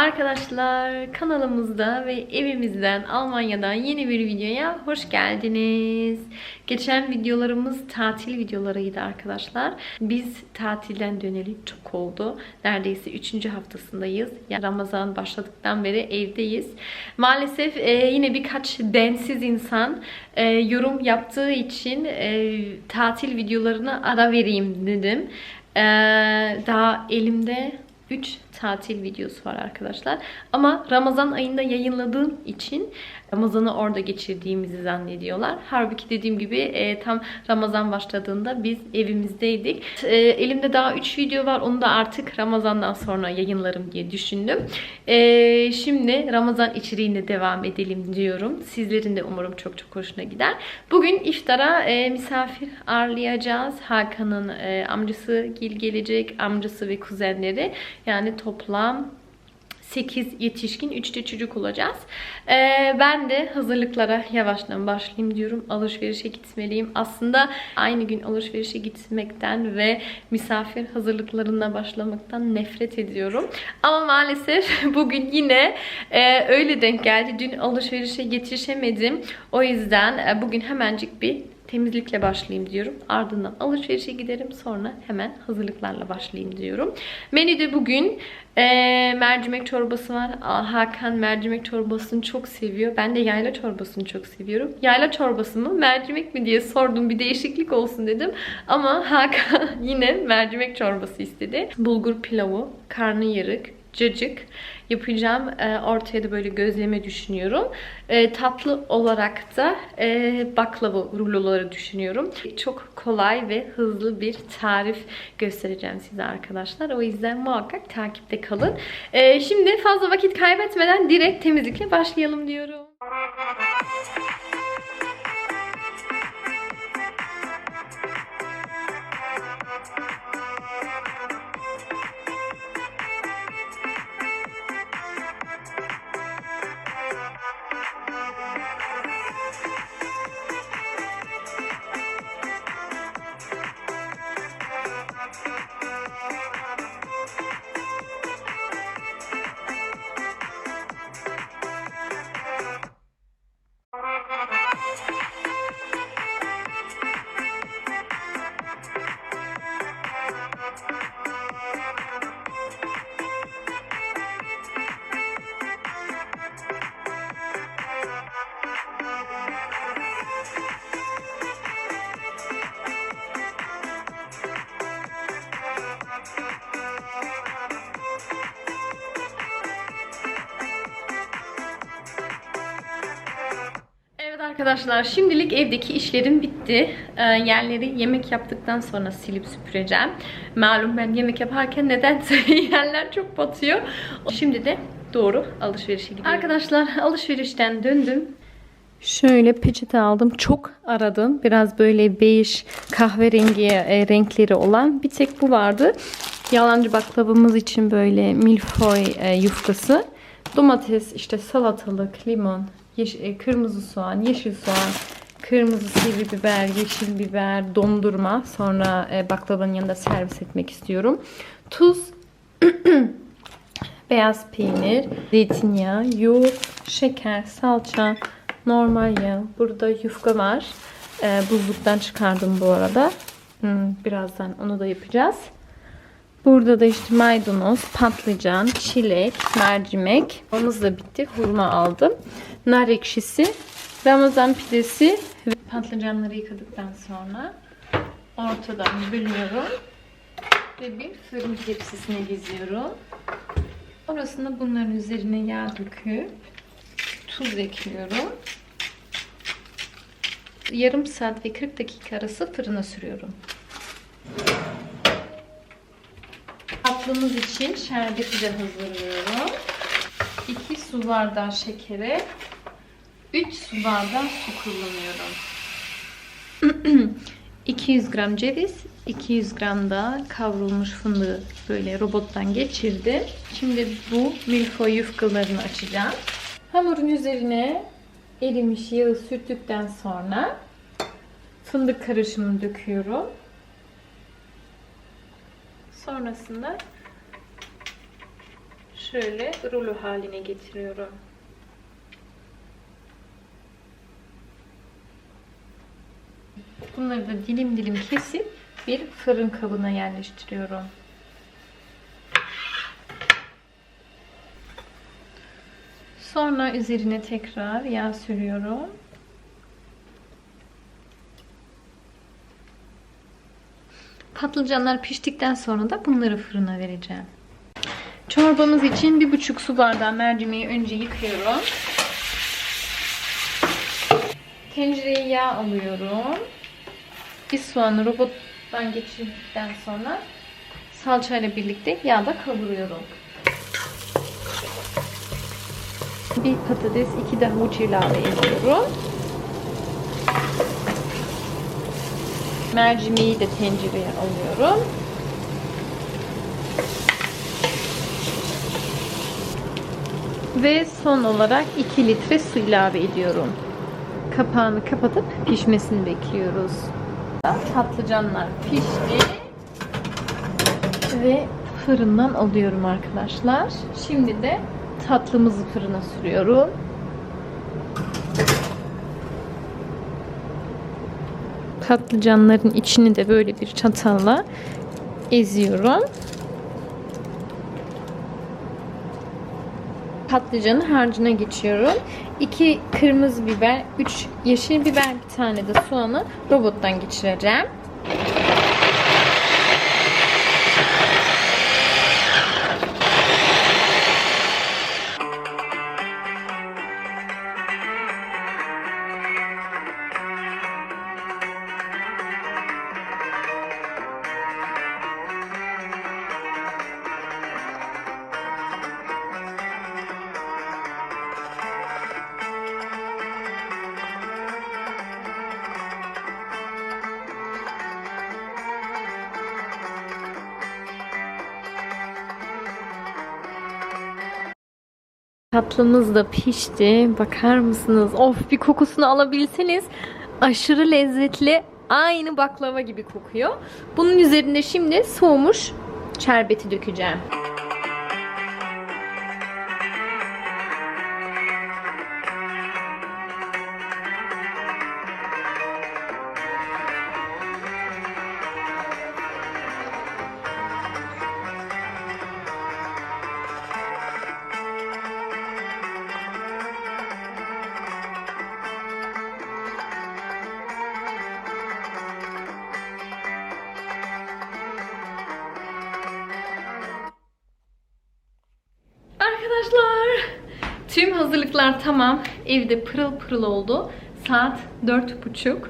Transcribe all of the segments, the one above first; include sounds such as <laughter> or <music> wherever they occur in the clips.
Arkadaşlar kanalımızda ve evimizden Almanya'dan yeni bir videoya hoş geldiniz. Geçen videolarımız tatil videolarıydı arkadaşlar. Biz tatilden döneli çok oldu. Neredeyse 3. haftasındayız. Yani Ramazan başladıktan beri evdeyiz. Maalesef e, yine birkaç densiz insan e, yorum yaptığı için e, tatil videolarına ara vereyim dedim. E, daha elimde 3 tatil videosu var arkadaşlar. Ama Ramazan ayında yayınladığım için Ramazan'ı orada geçirdiğimizi zannediyorlar. Halbuki dediğim gibi e, tam Ramazan başladığında biz evimizdeydik. E, elimde daha 3 video var. Onu da artık Ramazan'dan sonra yayınlarım diye düşündüm. E, şimdi Ramazan içeriğinde devam edelim diyorum. Sizlerin de umarım çok çok hoşuna gider. Bugün iftara e, misafir ağırlayacağız. Hakan'ın e, amcası Gil gelecek. Amcası ve kuzenleri. Yani toplam 8 yetişkin, 3 de çocuk olacağız. Ee, ben de hazırlıklara yavaştan başlayayım diyorum. Alışverişe gitmeliyim. Aslında aynı gün alışverişe gitmekten ve misafir hazırlıklarına başlamaktan nefret ediyorum. Ama maalesef <laughs> bugün yine e, öyle denk geldi. Dün alışverişe yetişemedim. O yüzden e, bugün hemencik bir temizlikle başlayayım diyorum. Ardından alışverişe giderim. Sonra hemen hazırlıklarla başlayayım diyorum. Menüde bugün e, mercimek çorbası var. Hakan mercimek çorbasını çok seviyor. Ben de yayla çorbasını çok seviyorum. Yayla çorbası mı mercimek mi diye sordum. Bir değişiklik olsun dedim. Ama Hakan <laughs> yine mercimek çorbası istedi. Bulgur pilavı, karnıyarık, cacık yapacağım. E, ortaya da böyle gözleme düşünüyorum. E, tatlı olarak da e, baklava ruloları düşünüyorum. Çok kolay ve hızlı bir tarif göstereceğim size arkadaşlar. O yüzden muhakkak takipte kalın. E, şimdi fazla vakit kaybetmeden direkt temizlikle başlayalım diyorum. Arkadaşlar şimdilik evdeki işlerim bitti. Ee, yerleri yemek yaptıktan sonra silip süpüreceğim. Malum ben yemek yaparken nedense <laughs> yerler çok batıyor. Şimdi de doğru alışverişe gidiyorum. Arkadaşlar alışverişten döndüm. Şöyle peçete aldım. Çok aradım. Biraz böyle bej kahverengi e, renkleri olan. Bir tek bu vardı. Yalancı baklavamız için böyle milfoy e, yufkası. Domates, işte salatalık, limon, yeş- e, kırmızı soğan, yeşil soğan, kırmızı sivri biber, yeşil biber, dondurma. Sonra e, baklavanın yanında servis etmek istiyorum. Tuz, <clears throat> beyaz peynir, zeytinyağı, yoğurt, şeker, salça, normal yağ. Burada yufka var. E, buzluktan çıkardım bu arada. Hmm, birazdan onu da yapacağız. Burada da işte maydanoz, patlıcan, çilek, mercimek. Omuz da bitti. Hurma aldım. Nar ekşisi, ramazan pidesi ve patlıcanları yıkadıktan sonra ortadan bölüyorum. Ve bir fırın tepsisine diziyorum. Orasında bunların üzerine yağ döküp tuz ekliyorum. Yarım saat ve 40 dakika arası fırına sürüyorum. Tatlımız için şerbeti de hazırlıyorum. 2 su bardağı şekere 3 su su kullanıyorum. <clears throat> 200 gram ceviz, 200 gram da kavrulmuş fındığı böyle robottan geçirdim. Şimdi bu milföy yufkalarını açacağım. Hamurun üzerine erimiş yağı sürttükten sonra fındık karışımını döküyorum. Sonrasında şöyle rulo haline getiriyorum. Bunları da dilim dilim kesip bir fırın kabına yerleştiriyorum. Sonra üzerine tekrar yağ sürüyorum. Patlıcanlar piştikten sonra da bunları fırına vereceğim. Çorbamız için bir buçuk su bardağı mercimeği önce yıkıyorum. Tencereye yağ alıyorum. Bir soğanı robottan geçirdikten sonra salçayla birlikte yağda kavuruyorum. Bir patates, iki de havuç ilave ediyorum. Mercimeği de tencereye alıyorum. Ve son olarak 2 litre su ilave ediyorum. Kapağını kapatıp pişmesini bekliyoruz. Patlıcanlar pişti. Ve fırından alıyorum arkadaşlar. Şimdi de tatlımızı fırına sürüyorum. Patlıcanların içini de böyle bir çatalla eziyorum. Patlıcanın harcına geçiyorum. 2 kırmızı biber, 3 yeşil biber, bir tane de soğanı robottan geçireceğim. Tatlımız da pişti. Bakar mısınız? Of bir kokusunu alabilseniz aşırı lezzetli. Aynı baklava gibi kokuyor. Bunun üzerinde şimdi soğumuş şerbeti dökeceğim. Arkadaşlar tüm hazırlıklar tamam. Evde pırıl pırıl oldu. Saat dört buçuk.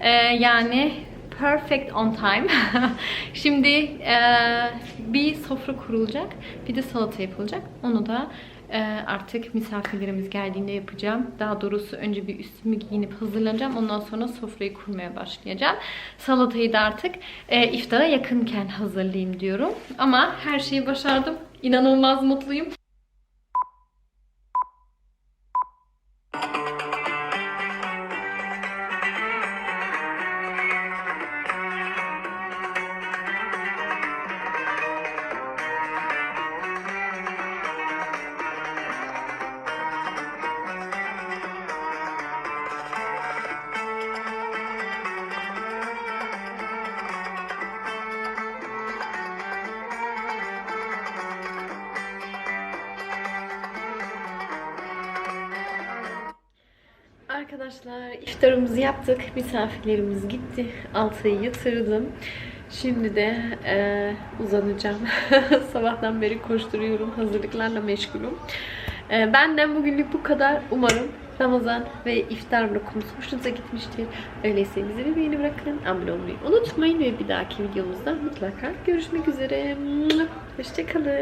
Ee, yani perfect on time. <laughs> Şimdi e, bir sofra kurulacak. Bir de salata yapılacak. Onu da e, artık misafirlerimiz geldiğinde yapacağım. Daha doğrusu önce bir üstümü giyinip hazırlanacağım. Ondan sonra sofrayı kurmaya başlayacağım. Salatayı da artık e, iftara yakınken hazırlayayım diyorum. Ama her şeyi başardım. İnanılmaz mutluyum. Arkadaşlar iftarımızı yaptık. Misafirlerimiz gitti. Altayı yatırdım. Şimdi de e, uzanacağım. <laughs> Sabahtan beri koşturuyorum. Hazırlıklarla meşgulüm. E, benden bugünlük bu kadar. Umarım Ramazan ve iftar vlogumuz hoşunuza gitmiştir. Öyleyse bize bir beğeni bırakın. Abone olmayı unutmayın ve bir dahaki videomuzda mutlaka görüşmek üzere. Hoşçakalın.